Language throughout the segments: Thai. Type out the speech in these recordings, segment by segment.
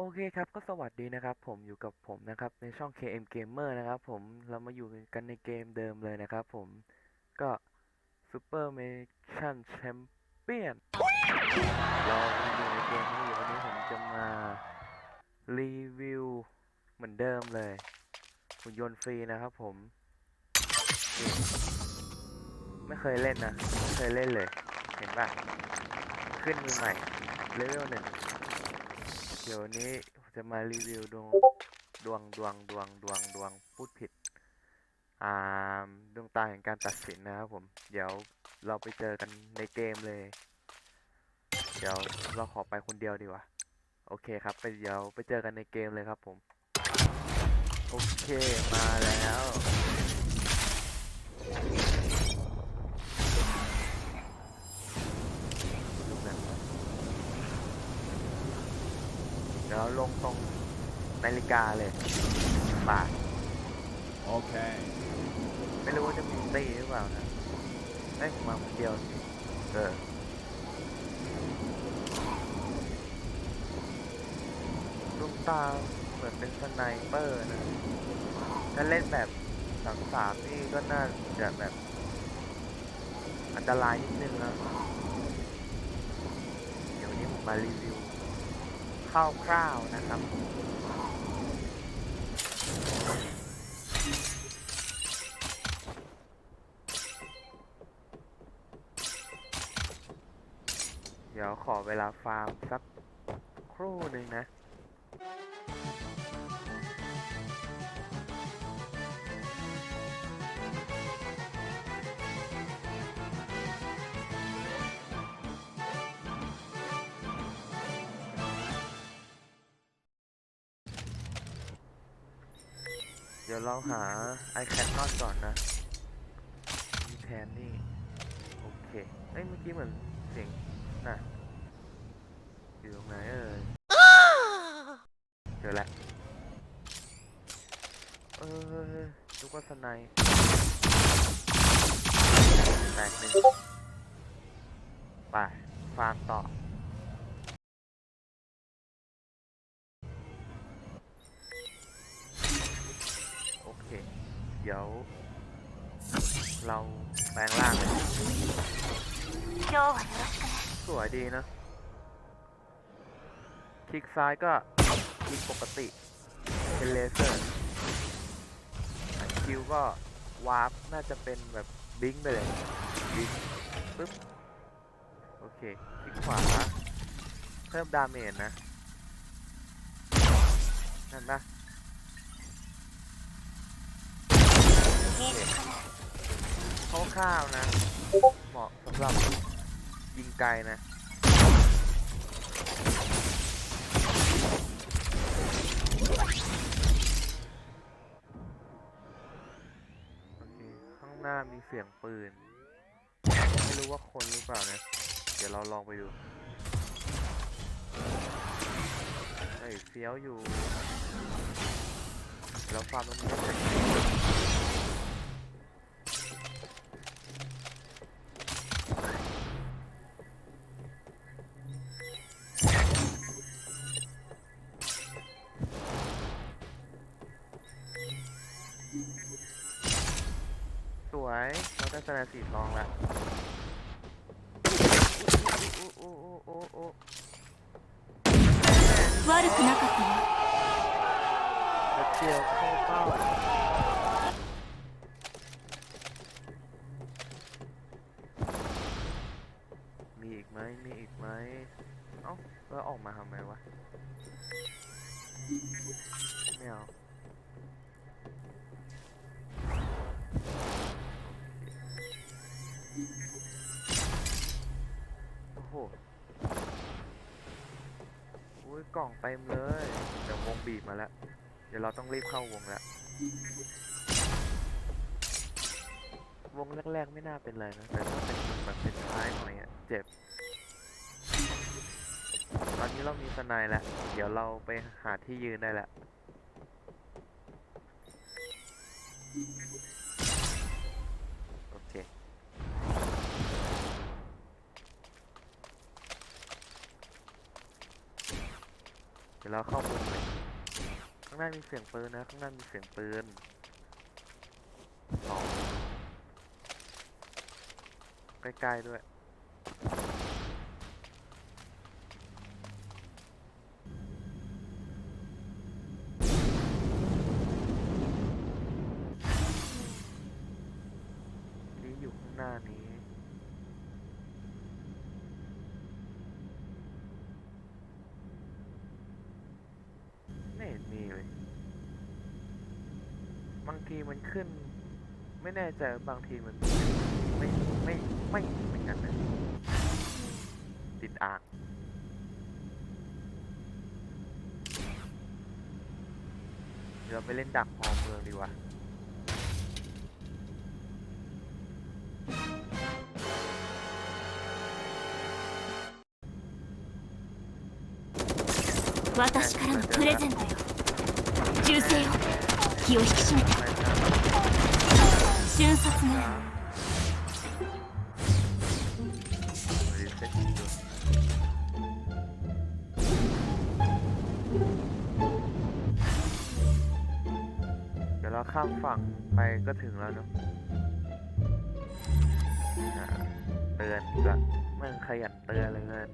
โอเคครับก็สวัสดีนะครับ ผมอยู่กับผมนะครับในช่อง KM Gamer นะครับผมเรามาอยู่กันในเกมเดิมเลยนะครับผมก็ Super Mission Champion เราอยู่ในเกมนี้วันนี้ผมจะมารีวิวเหมือนเดิมเลยหุ่นยนต์ฟรีนะครับผม ไม่เคยเล่นนะ ไม่เคยเล่นเลย เห็นป่ะ ขึ้นมือใหม่เลเวลหนึ่ง เดี๋ยวนี้จะมารีวิวดวงดวงดวงดวงดวงดวงพูดผิด อ่าดวงตาแห่งการตัดสินนะครับผม เดี๋ยวเราไปเจอกันในเกมเลย เดี๋ยวเราขอไปคนเดียวดีกว่า โอเคครับ ไปเดี๋ยวไปเจอกันในเกมเลยครับผม โอเคมาแล้ว ดี๋ยวลงตรงนาฬิกาเลยบาท Okay. ไม่รู้ว่าจะมีตีหรือเปล่านะได้ยผมมาคนเดียวสิเออดวงตาเหมือนเป็นสไนเปอร์นะ ถ้าเล่นแบบสามสามนี่ก็น่าจะแบบ อันตรายนิดนึงนะ เดี๋ยววันนี้ผมมารีวิว คร่าวๆนะครับ เดี๋ยวขอเวลาฟาร์มสักครู่หนึ่งนะ เดี๋ยวเราหาไอแคนนอนก่อนนะมีแทนนี่ โอเคเอ้ยเมื่อกี้เหมือนเสียงน่ะอยู่ตรงไหนเอ่ยเจอแล้วเออลูกว่าสไนแตกหนึ่งไปฟาร์มต่อ เราแปลงร่างเลยสวยดีนะคลิกซ้ายก็คลิกปกติ เป็นเลเซอร์คิวก็วาร์ปน่าจะเป็นแบบบิงไปเลยบิงปึ๊บ โอเคคลิกขวา เพิ่มดาเมจนะ นั่นนะ คร่าวๆนะ เหมาะสำหรับยิงไกลนะข้างหน้ามีเสียงปืน ไม่รู้ว่าคนหรือเปล่านะ เดี๋ยวเราลองไปดูเฮ้ยเฟี้ยวอยู่ แล้วฟาร์มมันมีส เราได้คะแนนสีทองแล้วโอ้โอ้โอ้โอ้โอ้ 悪くなかったよ กระเจียวเข้าเป้ามีอีกไหมมีอีกไหมเอ้าแล้วออกมาทำไมวะ ไม่เอา โอ้โหอุ้ยกล่องเต็มเลย เดี๋ยววงบีบมาแล้ว เดี๋ยวเราต้องรีบเข้าวงแล้ว วงแรกๆไม่น่าเป็นไรนะ แต่ถ้าเป็นแบบเป็นท้ายหน่อยอะเจ็บ ตอนนี้เรามีสไนด์แล้ว เดี๋ยวเราไปหาที่ยืนได้แล้ว โอเค เดี๋ยวเราเข้ามุมข้างหน้ามีเสียงปืนนะ ข้างหน้ามีเสียงปืนสองใกล้ๆด้วยนี่อยู่ข้างหน้านี้ ไม่เห็นมีเลย บาง ทีมันขึ้น ไม่แน่ใจบางทีมันไม่ไม่ไม่เหมือนกันนะติดอ่าง เดี๋ยวเราไปเล่นดักพอเมืองดีกว่า 私からのプレゼントよ銃声よ気を引き締めて ไม่ใช่ 瞬殺ね รีเซ็ตดูเดี๋ยวเราข้ามฝั่งไปก็ถึงแล้วเนาะอ่าเตือนอีกละแม่งขยันเตือนเลยเงิน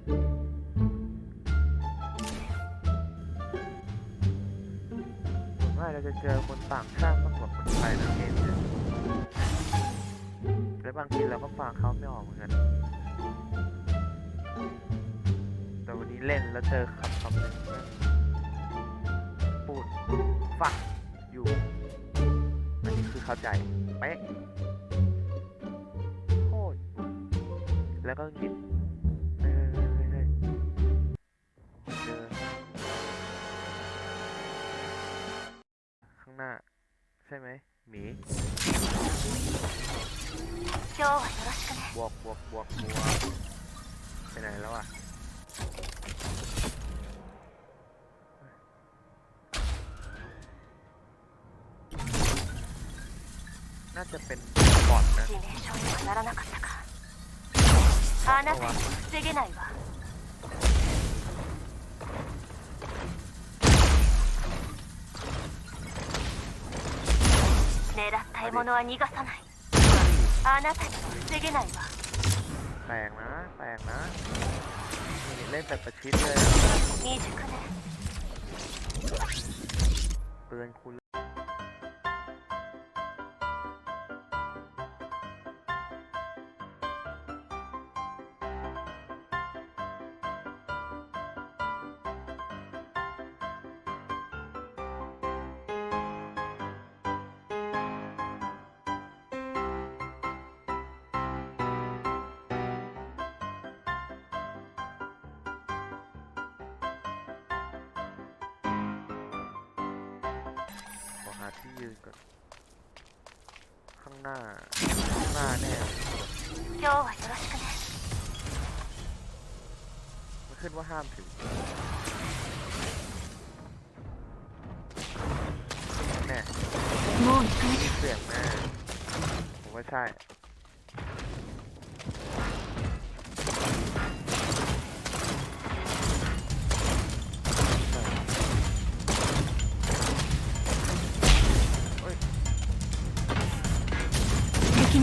ผมว่าเราจะเจอคนต่างชาติมากกว่าคนไทยนะเกมเนี่ยแล้ว บางทีเราก็ฟังเขาไม่ออกเหมือนกัน แต่วันนี้เล่นแล้วเจอคำคำหนึ่งนะพูดฟักอยู่อันนี้คือเข้าใจเป๊ะโคตรแล้วก็งิดข้างหน้า ใช่ไหมหมี 今日はよろしくね บวกบวกบวกบวกไปไหนแล้วอ่ะ น่าจะเป็นบอทนะ 致命傷にはならなかったかあなたには防げないわ 物は逃がさないあなたには防げないわ แปลกนะ แปลกนะนี่เล่นแบบประชิดเลย 未熟ね าที่ยืนก่อน ข้างหน้า ข้างหน้าแน่ 今日はよろしくね มันขึ้นว่าห้ามถึง แน่ もう行かなきゃ เสียงแน่ผมว่าใช่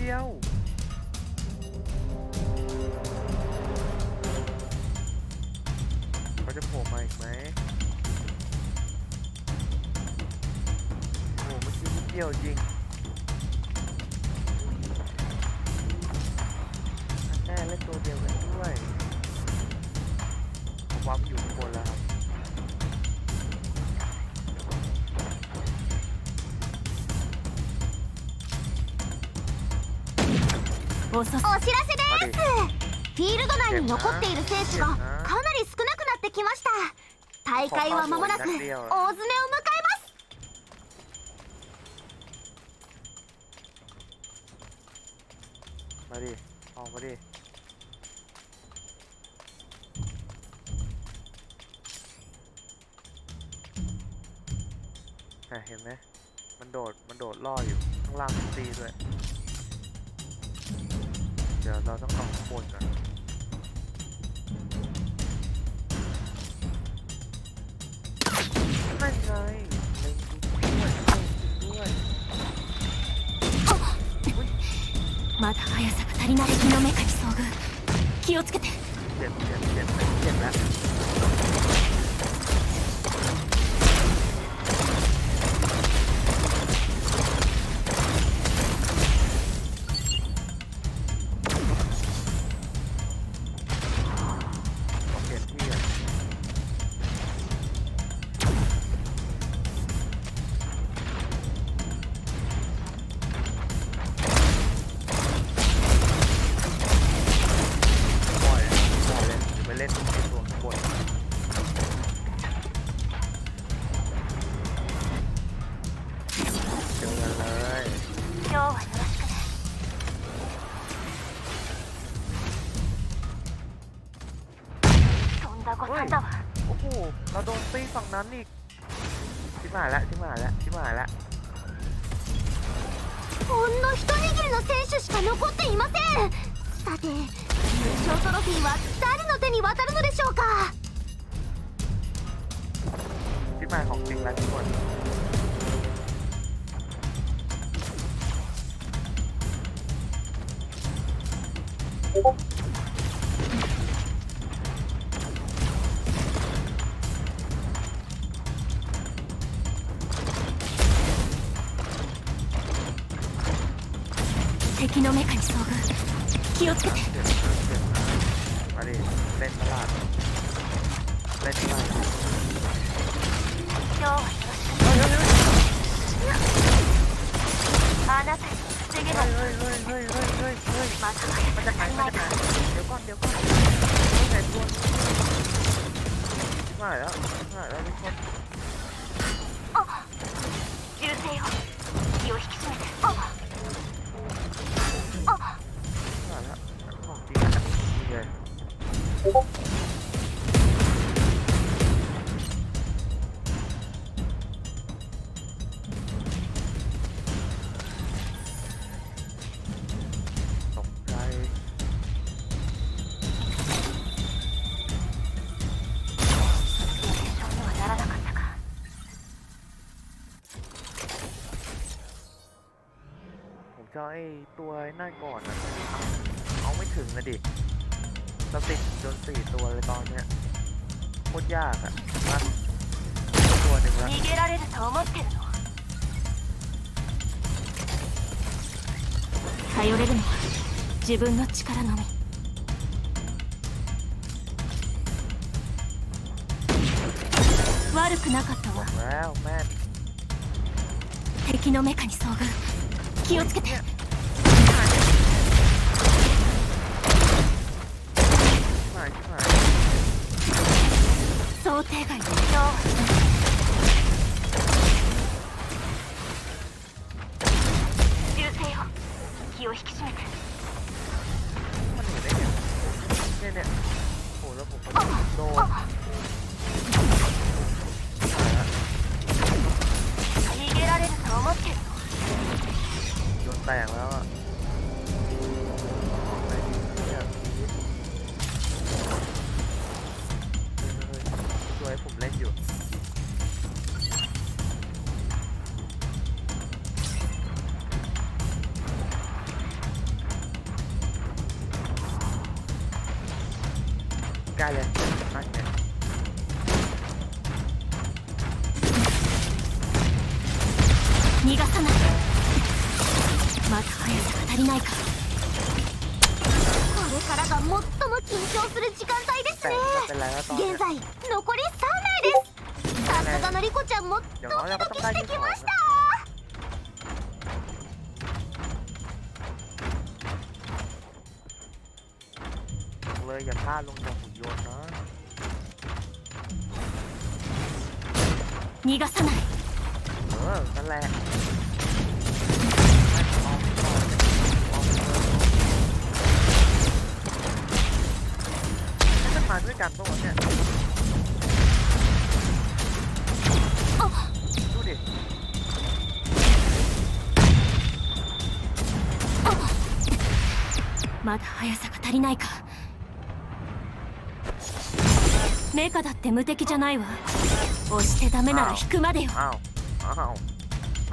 เดียว เขาจะโผล่มาอีกไหมโอ้โหเมื่อกี้นิดเดียวจริง お知らせですフィールド内に残っている選手がかなり少なくなってきました大会は間もなく大詰めを迎えます มาดิ ออกมาดิ น่ะเห็นไหม มันโดด มันโดดล่ออยู่ ข้างล่างมันตีด้วย เดี๋ยวเราต้องเอาข้างบนก่อนนั่นไงเล็งดูด้วยเล็งดูด้วย まだ速さが足りない敵のメカに遭遇気をつけて เจ็บเจ็บเจ็บเจ็บแล้ว 勝トロフィーは誰の手に渡るのでしょうか ชิบหายของจริงแล้วทุกคน 敵のメカに遭遇気をつけて 今日はよろしく เฮ้ยเฮ้ยเฮ้ย あなたに防げない เฮ้ยเฮ้ยเฮ้ยเฮ้ยเฮ้ยเฮ้ย まだ มัน 速 จะ さ หา が ย 足り มัน ない จะ か หายเดี๋ยวก่อน เดี๋ยวก่อนต้องไหนตัวชิบหายแล้วชิบหายแล้วทุกคน ผมจะเอาไอ้ตัวนั่นก่อนนะเอาเอาไม่ถึงนะดิเราติดจนสี่ตัวเลยตอนเนี้ยโคตรยากอะมาตัวหนึ่งละ 逃げられると思ってるの頼れるのは自分の力のみ悪くなかったわ แล้วแม่น 敵のメカに遭遇 気をつけて。想定外気を引き締めて。逃げられると思って。る แตกแล้วอะ も緊張する時間帯です แต่ ね ไม่เป็นไรแล้วตอนเนี้ย 現在残り3名ですさすがのリコちゃんもドキ เดี๋ยวน้อยเราก็ ド ต้อ キ งได้ して ที่ き สอง まし นะ た เลยอย่าพลาดลงจากหุ่นยนต์นะ 逃がさない เออ นั่นแหละ ไม่ต้องมาด้วยกันปะวะเนี่ย ดูดิ まだ速さが足りないかメカだって無敵じゃないわ押してダメなら引くまでよ อ้าว อ้าว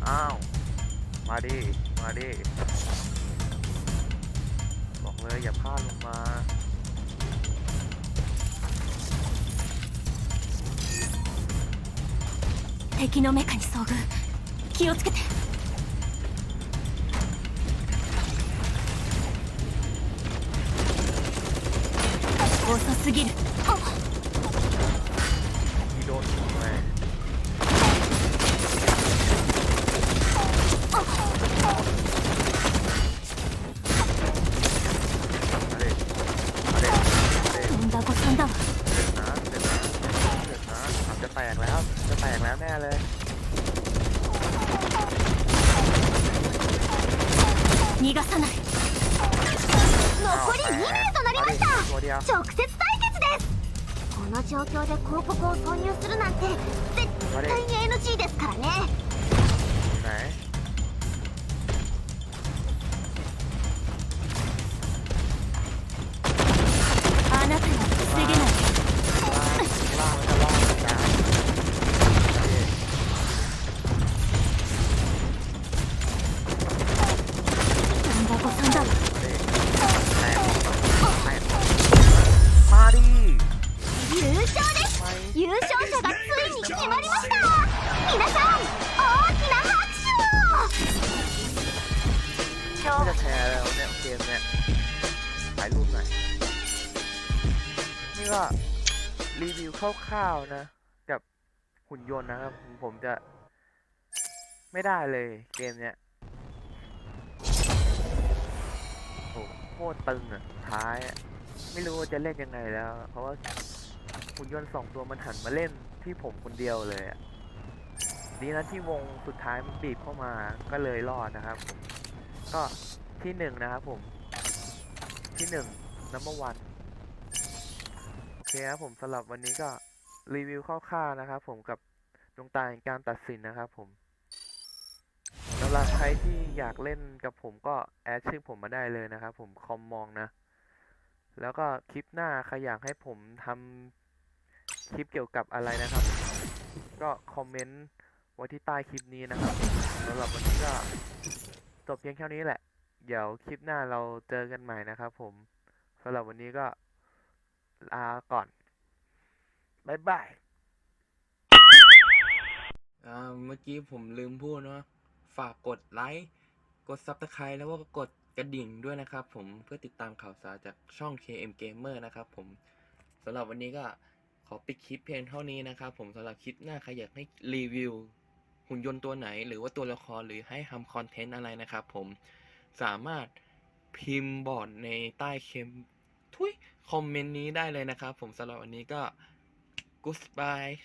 อ้าว มาดิ มาดิ บอกเลยอย่าพลาดลงมา 敵のメカに遭遇。気をつけて。遅すぎる。ที่ の状況で広告を挿入するなんて絶対に NG ですからね。 ก็รีวิวคร่าวๆนะ กับหุ่นยนต์นะครับ ผมจะไม่ได้เลยเกมเนี้ยโอ้โคตรตึงอะท้ายอะไม่รู้ว่าจะเล่นยังไงแล้ว เพราะว่าหุ่นยนต์สองตัวมันหันมาเล่นที่ผมคนเดียวเลยอะดีนะที่วงสุดท้ายมันบีบเข้ามาก็เลยรอดนะครับ ก็ที่หนึ่งนะครับผม ที่หนึ่งนัมเบอร์วัน เคครับผมสำหรับวันนี้ก็รีวิวคร่าวๆนะครับ ผมกับดวงตาแห่งการตัดสินนะครับผมสำหรับใครที่อยากเล่นกับผมก็แอดชื่อผมมาได้เลยนะครับผมคอมมองนะ แล้วก็คลิปหน้าใครอยากให้ผมทำคลิปเกี่ยวกับอะไรนะครับ ก็คอมเมนต์ไว้ที่ใต้คลิปนี้นะครับสำหรับวันนี้ก็จบเพียงแค่นี้แหละ เดี๋ยวคลิปหน้าเราเจอกันใหม่นะครับผมสำหรับวันนี้ก็ ลาก่อน บ๊ายบาย อ่าเมื่อกี้ผมลืมพูดเนาะฝากกดไลค์ กด Subscribe แล้วก็กดกระดิ่งด้วยนะครับผมเพื่อติดตามข่าวสารจากช่อง KM Gamer นะครับผมสำหรับวันนี้ก็ขอปิดคลิปเพียงเท่านี้นะครับผมสำหรับคลิปหน้าใครอยากให้รีวิว หุ่นยนต์ตัวไหน หรือว่าตัวละครหรือให้ทำคอนเทนต์อะไรนะครับผมสามารถพิมพ์บอร์ดในใต้เคมทุย คอมเมนต์นี้ได้เลยนะครับ ผมสำหรับวันนี้ก็ goodbye